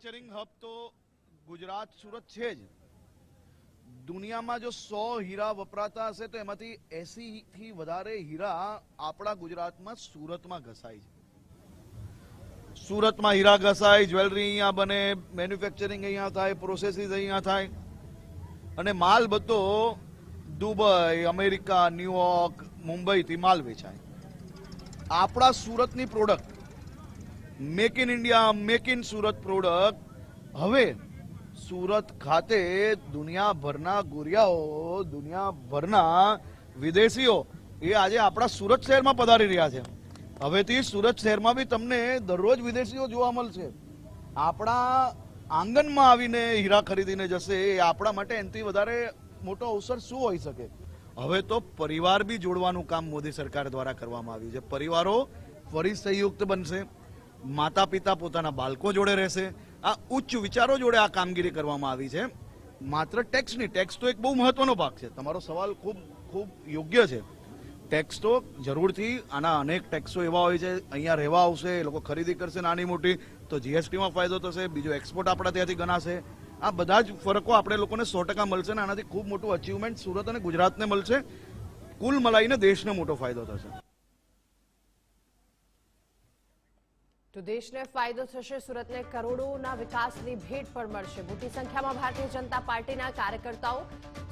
Manufacturing hub તો ગુજરાત સુરત છે જ. દુનિયામાં જો સો હીરા વપરાતા હશે તો એમાંથી એસી થી વધારે હીરા આપણા ગુજરાતમાં સુરતમાં ઘસાય છે. સુરતમાં હીરા ઘસાય, જ્વેલરી અહીંયા બને મેન્યુફેક્ચરિંગ અહીંયા થાય પ્રોસેસીસ અહીંયા થાય. અને માલ બધો દુબઈ, અમેરિકા ન્યુયોર્ક મુંબઈથી માલ વેચાય. આપણા સુરતની product make in India make in Surat product હવે સુરત ખાતે દુનિયાભરના ગોરિયાઓ, દુનિયાભરના વિદેશીઓ, એ આજે આપણા સુરત શહેરમાં પધારી રહ્યા છે. હવેથી સુરત શહેરમાં બી તમને દરરોજ વિદેશીઓ જોવા મળશે. આપણા આંગણમાં આવીને હીરા ખરીદીને જશે, એ આપણા માટે એનાથી વધારે મોટો અવસર શું હોઈ શકે? હવે તો પરિવાર બી જોડવાનું કામ મોદી સરકાર દ્વારા કરવામાં આવ્યું છે. પરિવારો ફરી સંયુક્ત બનશે. માતા પિતા પોતાના બાળકો જોડે રહેશે. આ ઉચ્ચ વિચારો જોડે આ કામગીરી કરવામાં આવી છે. માત્ર ટેક્સ નહીં ટેક્સ તો એક બહુ મહત્વનો ભાગ છે. તમારો સવાલ ખૂબ ખૂબ યોગ્ય છે. ટેક્સ તો જરૂરથી આના અનેક ટેક્સો એવા હોય છે, અહીંયા રહેવા આવશે, એ લોકો ખરીદી કરશે નાની મોટી, તો જીએસટીમાં ફાયદો થશે, બીજો એક્સપોર્ટ આપણા ત્યાંથી ગણાશે. આ બધા જ ફરકો આપણે લોકોને સો ટકા મળશે ને આનાથી ખૂબ મોટું અચીવમેન્ટ સુરત અને ગુજરાતને મળશે. કુલ મલાઈને દેશને મોટો ફાયદો થશે. તો દેશને ફાયદો થશે, સુરતને કરોડોના વિકાસની ભેટ પણ મળશે. મોટી સંખ્યામાં ભારતીય જનતા પાર્ટીના કાર્યકર્તાઓ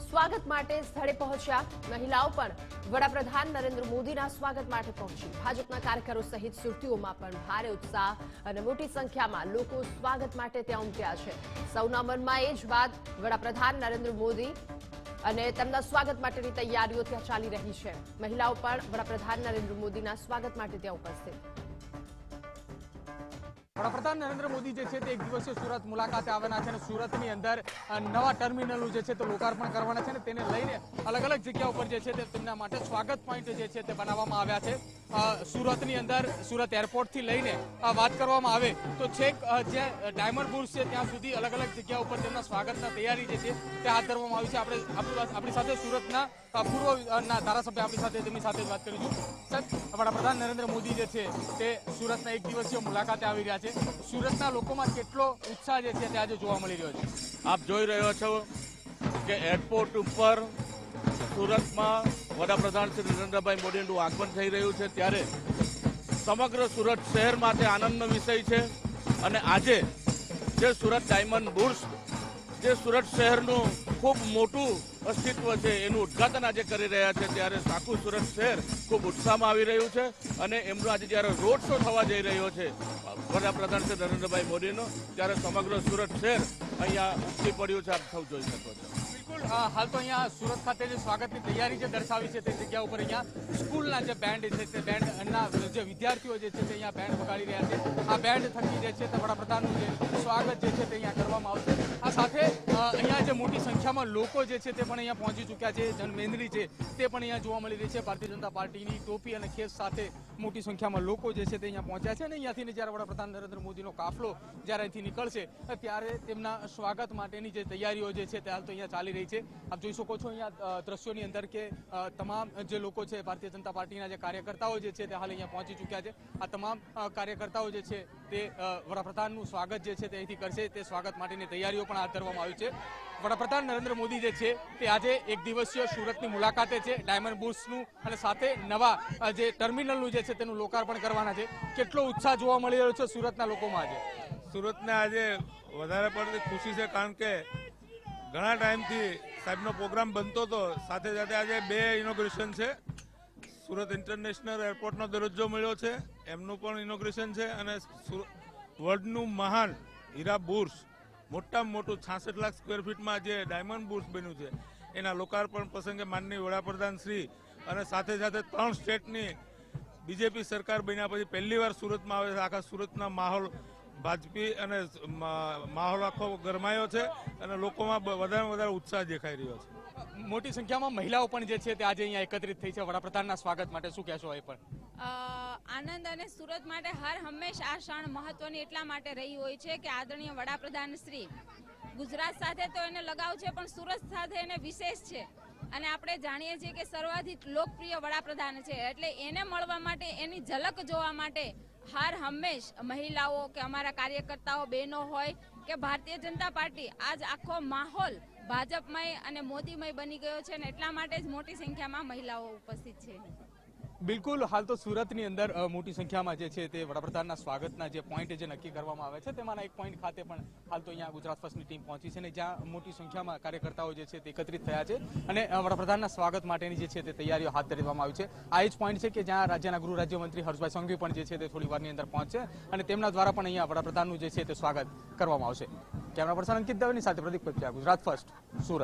સ્વાગત માટે સ્થળે પહોંચ્યા. મહિલાઓ પણ વડાપ્રધાન નરેન્દ્ર મોદીના સ્વાગત માટે પહોંચી. ભાજપના કાર્યકરો સહિત સુરતીઓમાં પણ ભારે ઉત્સાહ અને મોટી સંખ્યામાં લોકો સ્વાગત માટે ત્યાં ઉમટ્યા છે. સૌના મનમાં એ જ વાત, વડાપ્રધાન નરેન્દ્ર મોદી અને તેમના સ્વાગત માટેની તૈયારીઓ ત્યાં ચાલી રહી છે. મહિલાઓ પણ વડાપ્રધાન નરેન્દ્ર મોદીના સ્વાગત માટે ત્યાં ઉપસ્થિત. વડાપ્રધાન નરેન્દ્ર મોદી જે છે તે એક દિવસીય સુરત મુલાકાતે આવવાના છે અને સુરતની અંદર નવા ટર્મિનલનું જે છે તે લોકાર્પણ કરવાના છે અને તેને લઈને અલગ અલગ જગ્યા ઉપર જે છે તે તેમના માટે સ્વાગત પોઈન્ટ જે છે તે બનાવવામાં આવ્યા છે. સુરતની અંદર, સુરત એરપોર્ટથી લઈને વાત કરવામાં આવે તો છેક જે ડાયમંડ બુર્સ છે ત્યાં સુધી અલગ અલગ જગ્યા ઉપર તેમના સ્વાગતના તૈયારી જે છે તે હાથ ધરવામાં આવી છે. આપણે આપણી સાથે સુરતના પૂર્વ ના ધારાસભ્ય આપણી સાથે, તેમની સાથે વાત કરીશું. સર, વડાપ્રધાન નરેન્દ્ર મોદી જે છે તે સુરતના એક દિવસીય મુલાકાતે આવી રહ્યા છે. સુરતના લોકોમાં કેટલો ઉત્સાહ જે છે તે આજે જોવા મળી રહ્યો છે. આપ જોઈ રહ્યો છો કે એરપોર્ટ ઉપર સુરતમાં વડાપ્રધાન શ્રી નરેન્દ્રભાઈ મોદીનું આગમન થઈ રહ્યું છે ત્યારે સમગ્ર સુરત શહેર માટે આનંદનો વિષય છે. અને આજે જે સુરત ડાયમંડ બુર્સ જે સુરત શહેરનું ખૂબ મોટું અસ્તિત્વ છે, એનું ઉદ્ઘાટન આજે કરી રહ્યા છે, ત્યારે આખું સુરત શહેર ખૂબ ઉત્સાહમાં આવી રહ્યું છે અને એમનો આજે જ્યારે રોડ શો થવા જઈ રહ્યો છે, વડાપ્રધાન શ્રી નરેન્દ્રભાઈ મોદીનો, ત્યારે સમગ્ર સુરત શહેર અહીંયા ઉપસી પડ્યું છે, આપ સૌ જોઈ શકો છો. બિલકુલ હાલ તો અહીંયા સુરત ખાતે જે સ્વાગતની તૈયારી જે દર્શાવી છે તે જગ્યા ઉપર અહીંયા સ્કૂલના જે બેન્ડ છે તે બેન્ડના જે વિદ્યાર્થીઓ જે છે તે અહીંયા બેન્ડ વગાડી રહ્યા છે. આ બેન્ડ થકી જે છે તે વડાપ્રધાનનું જે સ્વાગત જે છે તે અહીંયા કરવામાં આવશે. આ સાથે અહીંયા જે મોટી સંખ્યામાં લોકો જે છે તે પણ અહીંયા પહોંચી ચૂક્યા છે. જનમેદની છે તે પણ અહીંયા જોવા મળી રહી છે. ભારતીય જનતા પાર્ટીની ટોપી અને ખેસ સાથે મોટી સંખ્યામાં લોકો જે છે તે અહીંયા પહોંચ્યા છે અને અહીંયાથી જ્યારે વડાપ્રધાન નરેન્દ્ર મોદીનો કાફલો જ્યારે અહીંથી નીકળશે, ત્યારે તેમના સ્વાગત માટેની જે તૈયારીઓ જે છે તે હાલ તો અહીંયા ચાલી રહી છે. આપ જોઈ શકો છો અહીંયા દ્રશ્યોની અંદર કે તમામ જે લોકો છે, ભારતીય જનતા પાર્ટીના જે કાર્યકર્તાઓ જે છે, તે હાલ અહીંયા પહોંચી ચૂક્યા છે. આ તમામ કાર્યકર્તાઓ જે છે, તે વડાપ્રધાનનું સ્વાગત જે છે, તે અહીંથી કરશે. તે સ્વાગત માટેની તૈયારીઓ પણ હાથ ધરવામાં આવી છે. વડાપ્રધાન નરેન્દ્ર મોદી જે છે, તે આજે એક દિવસીય સુરતની મુલાકાતે છે, ડાયમંડ બુર્સનું અને સાથે નવા જે ટર્મિનલનું જે છે, તેનું લોકાર્પણ કરવાના છે. કેટલો ઉત્સાહ જોવા મળી રહ્યો છે સુરતના લોકોમાં આજે? સુરતને આજે વધારે પડતી ખુશી છે કારણ કે ઘણા ટાઈમથી સાહેબનો પ્રોગ્રામ બનતો હતો. સાથે સાથે આજે બે ઇનોગ્રેશન છે. સુરત ઇન્ટરનેશનલ એરપોર્ટનો દરજ્જો મળ્યો છે. એમનું પણ ઇનોગ્રેશન છે અને વર્લ્ડનું મહાન હીરા બુર્સ મોટામાં મોટું છાસઠ લાખ સ્ક્વેર ફીટમાં જે ડાયમંડ બુર્સ બન્યું છે. એના લોકાર્પણ પ્રસંગે માનનીય વડાપ્રધાન શ્રી અને સાથે સાથે ત્રણ સ્ટેટની બીજેપી સરકાર બન્યા પછી પહેલીવાર સુરતમાં આવે છે. આખા સુરતના માહોલ ભાજપી અને માહોલ આખો ગરમાયો છે અને લોકોમાં વધારે વધારે ઉત્સાહ દેખાઈ રહ્યો છે. મોટી સંખ્યામાં મહિલાઓ પણ જે છે તે આજે અહીંયા એકત્રિત થઈ છે. વડાપ્રધાનના સ્વાગત માટે શું કહેશો એ પણ? આનંદ અને સુરત માટે હર હંમેશ આ ક્ષણ મહત્વની એટલા માટે રહી હોય છે કે આદરણીય વડાપ્રધાન શ્રી ગુજરાત સાથે તો એને લગાવ છે પણ સુરત સાથે એને વિશેષ છે. અને આપણે જાણીએ છીએ કે સર્વાધિક લોકપ્રિય વડાપ્રધાન છે. એટલે એને મળવા માટે એની ઝલક જોવા માટે હર હંમેશ મહિલાઓ કે અમારા કાર્યકર્તાઓ બહેનો હોય કે ભારતીય જનતા પાર્ટી, આજ આખો માહોલ ભાજપમય અને મોદીમય બની ગયો છે અને એટલા માટે જ મોટી સંખ્યામાં મહિલાઓ ઉપસ્થિત છે. બિલકુલ, હાલ તો સુરતની અંદર મોટી સંખ્યામાં જે છે તે વડાપ્રધાનના સ્વાગતના જે પોઈન્ટ જે નક્કી કરવામાં આવે છે, તેમાંના એક પોઈન્ટ ખાતે પણ હાલ તો અહીંયા ગુજરાત ફર્સ્ટની ટીમ પહોંચી છે અને જ્યાં મોટી સંખ્યામાં કાર્યકર્તાઓ જે છે તે એકત્રિત થયા છે અને વડાપ્રધાનના સ્વાગત માટેની જે છે તે તૈયારીઓ હાથ ધરવામાં આવી છે. આ જ પોઈન્ટ છે કે જ્યાં રાજ્યના ગૃહ રાજ્યમંત્રી હર્ષભાઈ સંઘવી પણ જે છે તે થોડી વારની અંદર પહોંચશે અને તેમના દ્વારા પણ અહીંયા વડાપ્રધાનનું જે છે તે સ્વાગત કરવામાં આવશે. કેમેરા પર્સન અંકિત દવેની સાથે પ્રદીપ કચ્છા ગુજરાત ફર્સ્ટ, સુરત.